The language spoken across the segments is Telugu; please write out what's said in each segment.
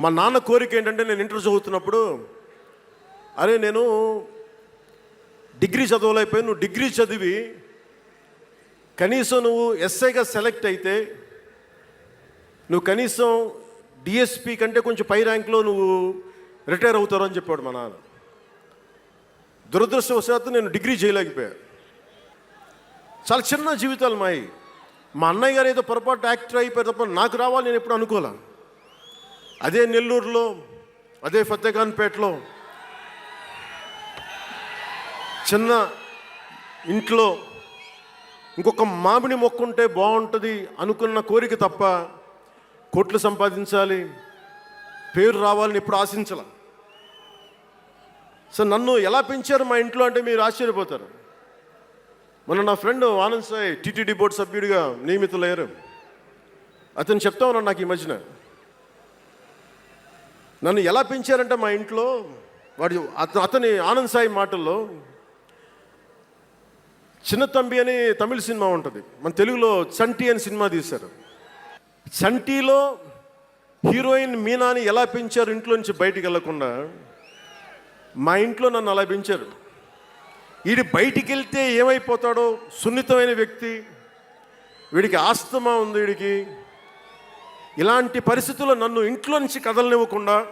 మా నాన్న కోరిక ఏంటంటే నేను ఇంటర్ చదువుతున్నప్పుడు అరే నేను డిగ్రీ చదవలేకపోయి నువ్వు డిగ్రీ చదివి కనీసం నువ్వు ఎస్ఐగా సెలెక్ట్ అయితే నువ్వు కనీసం డిఎస్పి కంటే కొంచెం పై ర్యాంక్లో నువ్వు రిటైర్ అవుతారు అని చెప్పాడు మా నాన్న. దురదృష్టవశాత్తు నేను డిగ్రీ చేయలేకపోయా. చాలా చిన్న జీవితాలు మాయి. మా అన్నయ్య గారు ఏదో పొరపాటు యాక్టర్ అయిపోయారు తప్ప నాకు రావాలి నేను ఎప్పుడు అనుకోలేను అదే నెల్లూరులో అదే ఫతేఖాన్పేటలో చిన్న ఇంట్లో ఇంకొక మామిడి మొక్క ఉంటే బాగుంటుంది అనుకున్న కోరిక తప్ప కోట్లు సంపాదించాలి పేరు రావాలని ఎప్పుడు ఆశించాల? సో నన్ను ఎలా పెంచారు మా ఇంట్లో అంటే మీరు ఆశ్చర్యపోతారు. మొన్న నా friend Anand Sai TTD board సభ్యుడిగా నియమితులయ్యారు. అతను చెప్తా ఉన్నాను నాకు ఈ మధ్యన. నన్ను ఎలా పెంచారంటే మా ఇంట్లో వాడు అతను అతని ఆనంద్ సాయి మాటల్లో చిన్న తంబి అని తమిళ సినిమా ఉంటుంది. మన తెలుగులో చంటి అని సినిమా తీశారు. చంటిలో హీరోయిన్ మీనాని ఎలా పెంచారు ఇంట్లో నుంచి బయటికి వెళ్ళకుండా మా ఇంట్లో నన్ను అలా పెంచారు. వీడి బయటికి వెళ్తే ఏమైపోతాడో సున్నితమైన వ్యక్తి వీడికి ఆస్తమా ఉంది వీడికి ఇలాంటి పరిస్థితుల్లో నన్ను ఇంట్లో నుంచి కదలనివ్వకుండా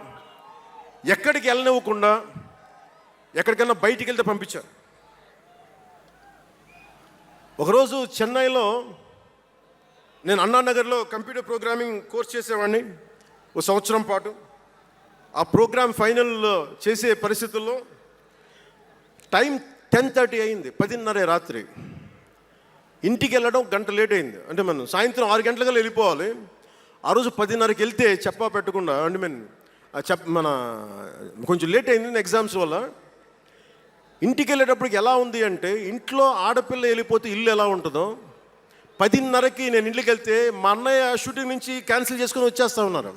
ఎక్కడికి వెళ్ళనివ్వకుండా ఎక్కడికైనా బయటికి వెళ్తే పంపించారు. ఒకరోజు చెన్నైలో నేను అన్నానగర్లో కంప్యూటర్ ప్రోగ్రామింగ్ కోర్స్ చేసేవాడిని ఒక సంవత్సరం పాటు. ఆ ప్రోగ్రామ్ ఫైనల్లో చేసే పరిస్థితుల్లో టైం టెన్ థర్టీ అయింది పదిన్నర రాత్రి. ఇంటికి వెళ్ళడం గంట లేట్ అయింది. అంటే మనం సాయంత్రం ఆరు గంటలకల్లా వెళ్ళిపోవాలి. ఆ రోజు పదిన్నరకి వెళ్తే చెప్పా పెట్టకుండా అండి మీన్ చెప్ మన కొంచెం లేట్ అయింది ఎగ్జామ్స్ వల్ల. ఇంటికి వెళ్ళేటప్పటికి ఎలా ఉంది అంటే ఇంట్లో ఆడపిల్ల వెళ్ళిపోతే ఇల్లు ఎలా ఉంటుందో పదిన్నరకి నేను ఇంటికి వెళ్తే మా అన్నయ్య షూటింగ్ నుంచి క్యాన్సిల్ చేసుకొని వచ్చేస్తా ఉన్నారు.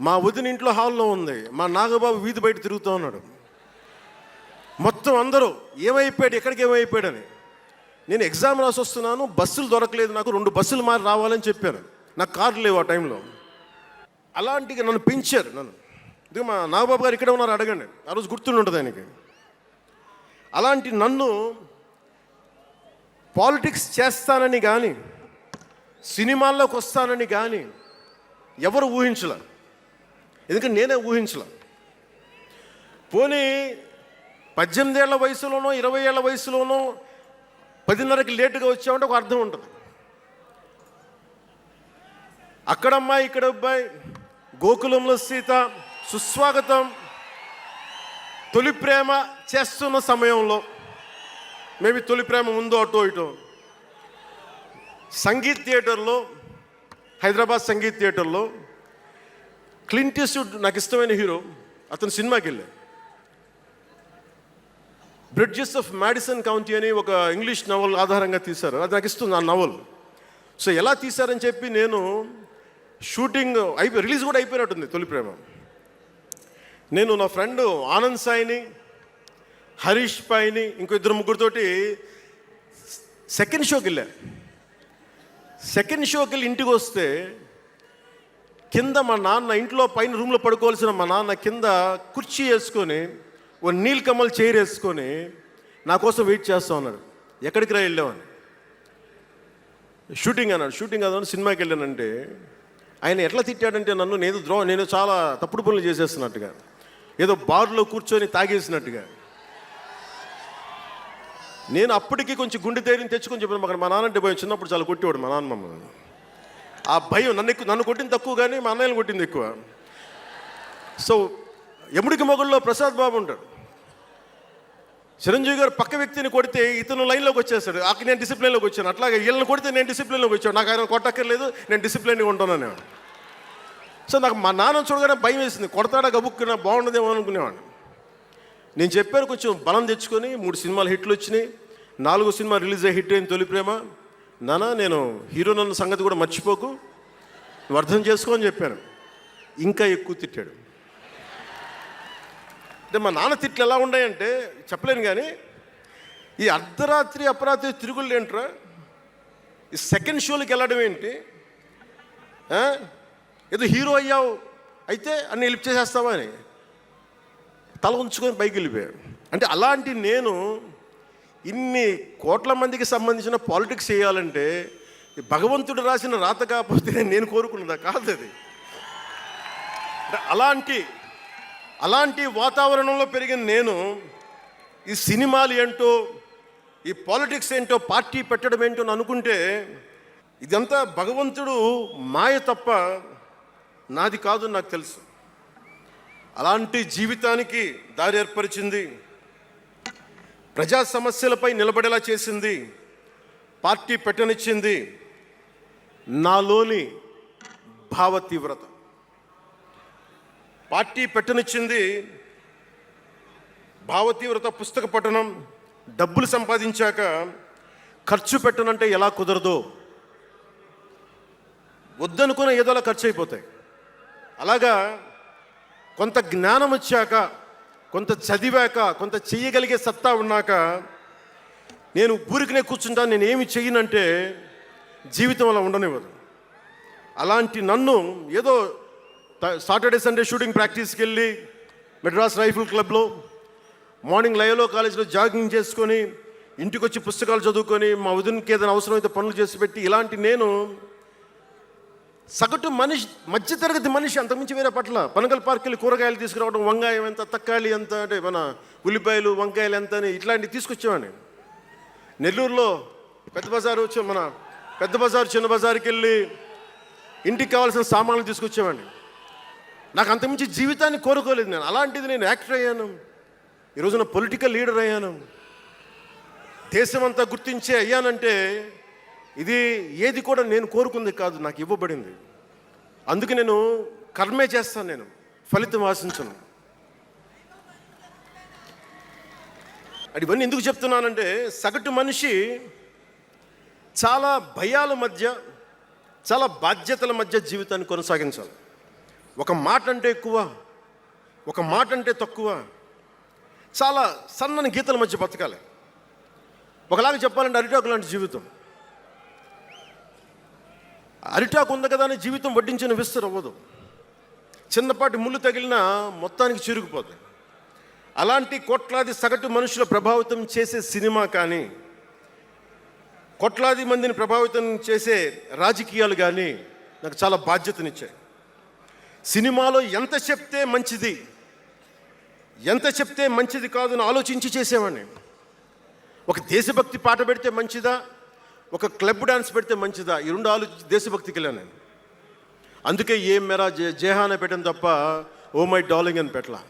మా వదిన ఇంట్లో హాల్లో ఉంది మా నాగబాబు వీధి బయట తిరుగుతూ ఉన్నాడు. మొత్తం అందరూ ఏమైపోయాడు? ఎక్కడికి ఏమైపోయాడని? నేను ఎగ్జామ్ రాసి వస్తున్నాను బస్సులు దొరకలేదు నాకు రెండు బస్సులు మారి రావాలని చెప్పాను. నాకు కార్లు లేవు ఆ టైంలో. అలాంటి నన్ను పెంచారు నన్ను. ఇది మా నాగబాబు గారు ఇక్కడే ఉన్నారు అడగండి. ఆ రోజు గుర్తుండి ఉంటుంది ఆయనకి. అలాంటి నన్ను పాలిటిక్స్ చేస్తానని కానీ సినిమాల్లోకి వస్తానని కానీ ఎవరు ఊహించలే? ఎందుకంటే నేనే ఊహించలే. పోనీ పద్దెనిమిది ఏళ్ళ వయసులోనో ఇరవై ఏళ్ళ వయసులోనో పదిన్నరకి లేటుగా వచ్చామంటే ఒక అర్థం ఉంటుంది. అక్కడ అమ్మాయి ఇక్కడ అబ్బాయి. గోకులంలో సీత. సుస్వాగతం. తొలి ప్రేమ చేస్తున్న సమయంలో. మేబీ తొలి ప్రేమ ఉందో అటో ఇటో. సంగీత్ థియేటర్లో హైదరాబాద్ సంగీత్ థియేటర్లో క్లింట్ నాకు ఇష్టమైన హీరో అతను సినిమాకి వెళ్ళా బ్రిడ్జెస్ ఆఫ్ మ్యాడిసన్ కౌంటీ అని ఒక ఇంగ్లీష్ నవల్ ఆధారంగా తీశారు. అది నాకు ఇస్తుంది ఆ నవల్. సో ఎలా తీశారని చెప్పి నేను షూటింగ్ అయిపోయి రిలీజ్ కూడా అయిపోయినట్టుంది తొలి ప్రేమ. నేను నా ఫ్రెండ్ ఆనంద్ సాయిని హరీష్ పాయిని ఇంకో ఇద్దరు ముగ్గురితోటి సెకండ్ షోకి వెళ్ళా. సెకండ్ షోకి వెళ్ళి ఇంటికి వస్తే కింద మా నాన్న ఇంట్లో పైన రూమ్లో పడుకోవాల్సిన మా నాన్న కింద కుర్చీ వేసుకొని ఓ నీల్ కమల్ చైర్ వేసుకొని నా కోసం వెయిట్ చేస్తా ఉన్నాడు. ఎక్కడికి రా వెళ్ళామని షూటింగ్ అన్నాడు. షూటింగ్ అన్నాడు. సినిమాకి వెళ్ళానంటే ఆయన ఎట్లా తిట్టాడంటే నన్ను నేను ద్రోహం నేను చాలా తప్పుడు పనులు చేసేస్తున్నట్టుగా. ఏదో బార్లో కూర్చొని తాగేసినట్టుగా. నేను అప్పటికి కొంచెం గుండె ధైర్యం తెచ్చుకొని చెప్పాను మాకు మా నాన్నంటే భయం చిన్నప్పుడు చాలా కొట్టేవాడు మా నాన్న మమ్మల్ని. ఆ భయం నన్ను ఎక్కువ నన్ను కొట్టింది తక్కువ కానీ మా అన్నయ్యని కొట్టింది ఎక్కువ. సో ఎముడికి మొగుల్లో ప్రసాద్ బాబు ఉంటాడు. చిరంజీవి గారు పక్క వ్యక్తిని కొడితే ఇతను లైన్లోకి వచ్చేస్తాడు. అక్కడ నేను డిసిప్లిన్లోకి వచ్చాను. అట్లాగే వీళ్ళని కొడితే నేను డిసిప్లిన్లోకి వచ్చాను. నాకు ఆయన కొట్టక్కర్లేదు నేను డిసిప్లిన్గా ఉంటాను నేను సో నాకు మా నాన్న చూడగానే భయం వేసింది. కొడతాడా గబుక్కున్నా బాగుండదేమో అనుకునేవాడిని. నేను చెప్పాను కొంచెం బలం తెచ్చుకొని మూడు సినిమాలు హిట్లు వచ్చినాయి. నాలుగు సినిమా రిలీజ్ అయ్యి హిట్ అయిన తొలి ప్రేమ. నానా నేను హీరో నన్న సంగతి కూడా మర్చిపోకు. నువ్వు అర్థం చేసుకో అని చెప్పాను. ఇంకా ఎక్కువ తిట్టాడు. అంటే మా నాన్న తిట్లు ఎలా ఉన్నాయంటే చెప్పలేను కానీ ఈ అర్ధరాత్రి అపరాత్రి తిరుగులు ఏంట్రా? ఈ సెకండ్ షోలకి వెళ్ళడం ఏంటి? ఏదో హీరో అయ్యావు అయితే అన్ని లిఫ్ట్ చేసేస్తామని తల ఉంచుకొని పైకి వెళ్ళిపోయాడు. అంటే అలాంటి నేను ఇన్ని కోట్ల మందికి సంబంధించిన పాలిటిక్స్ చేయాలంటే ఈ భగవంతుడు రాసిన రాత కాకపోతే నేను కోరుకున్నదా? కాదు అది. అలాంటి అలాంటి వాతావరణంలో పెరిగిన నేను ఈ సినిమాలు ఏంటో ఈ పాలిటిక్స్ ఏంటో పార్టీ పెట్టడం ఏంటో అని అనుకుంటే ఇదంతా భగవంతుడు మాయ తప్ప నాది కాదు నాకు తెలుసు. అలాంటి జీవితానికి దారి ఏర్పరిచింది. ప్రజా సమస్యలపై నిలబడేలా చేసింది. పార్టీ పెట్టనిచ్చింది. నాలోని భావ తీవ్రత. పార్టీ పెట్టనిచ్చింది భావ తీవ్రత పుస్తక పఠనం డబ్బులు సంపాదించాక ఖర్చు పెట్టనంటే ఎలా కుదరదో వద్దనుకున్న ఏదోలా ఖర్చు అయిపోతాయి. అలాగా కొంత జ్ఞానం వచ్చాక కొంత చదివాక కొంత చెయ్యగలిగే సత్తా ఉన్నాక నేను ఊరికనే కూర్చుంటాను నేను ఏమి చెయ్యనంటే జీవితం అలా ఉండనివ్వదు. అలాంటి నన్ను ఏదో సాటర్డే సండే షూటింగ్ ప్రాక్టీస్కి వెళ్ళి మెడ్రాస్ రైఫిల్ క్లబ్లో మార్నింగ్ లయలో కాలేజీలో జాగింగ్ చేసుకొని ఇంటికి వచ్చి పుస్తకాలు చదువుకొని మా వదినకి ఏదైనా అవసరమైతే పనులు చేసి పెట్టి ఇలాంటి నేను సగటు మనిషి మధ్యతరగతి మనిషి అంతకుమించి వేరే పట్ల పనగల పార్క్ వెళ్ళి కూరగాయలు తీసుకురావడం వంగాయం ఎంత తక్కాలి ఎంత అంటే మన ఉల్లిపాయలు వంకాయలు ఎంత అని ఇట్లాంటివి తీసుకొచ్చేవాడిని. నెల్లూరులో పెద్ద బజార్ వచ్చి మన పెద్ద బజారు చిన్న బజార్కి వెళ్ళి ఇంటికి కావాల్సిన సామాన్లు తీసుకొచ్చేవాడిని. నాకు అంతకుమించి జీవితాన్ని కోరుకోలేదు నేను. అలాంటిది నేను యాక్టర్ అయ్యాను. ఈ రోజున పొలిటికల్ లీడర్ అయ్యాను. దేశం అంతా గుర్తించే అయ్యానంటే ఇది ఏది కూడా నేను కోరుకుంది కాదు నాకు ఇవ్వబడింది. అందుకే నేను కర్మే చేస్తాను నేను ఫలితం ఆశించను. అది ఇవన్నీ ఎందుకు చెప్తున్నానంటే సగటు మనిషి చాలా భయాల మధ్య చాలా బాధ్యతల మధ్య జీవితాన్ని కొనసాగించాలి. ఒక మాట అంటే ఎక్కువ ఒక మాట అంటే తక్కువ చాలా సన్నని గీతల మధ్య బతకాలి. ఒకలాగా చెప్పాలంటే అరిటాకు లాంటి జీవితం. అరిటాకు ఉంది కదా అని జీవితం వడ్డించిన విస్తరు అవ్వదు. చిన్నపాటి ముళ్ళు తగిలినా మొత్తానికి చిరుగుపోతుంది అలాంటి కోట్లాది సగటు మనుషుల ప్రభావితం చేసే సినిమా కానీ కోట్లాది మందిని ప్రభావితం చేసే రాజకీయాలు కానీ నాకు చాలా బాధ్యతనిచ్చాయి. సినిమాలో ఎంత చెప్తే మంచిది ఎంత చెప్తే మంచిది కాదు అని ఆలోచించి చేసేవాడిని. ఒక దేశభక్తి పాట పెడితే మంచిదా? ఒక క్లబ్ డాన్స్ పెడితే మంచిదా? ఈ రెండు ఆలోచించి దేశభక్తికి వెళ్ళాను నేను. అందుకే ఏం మెరా జే జేహాన పెట్టాను తప్ప ఓ మై డార్లింగ్ అని పెట్టలా.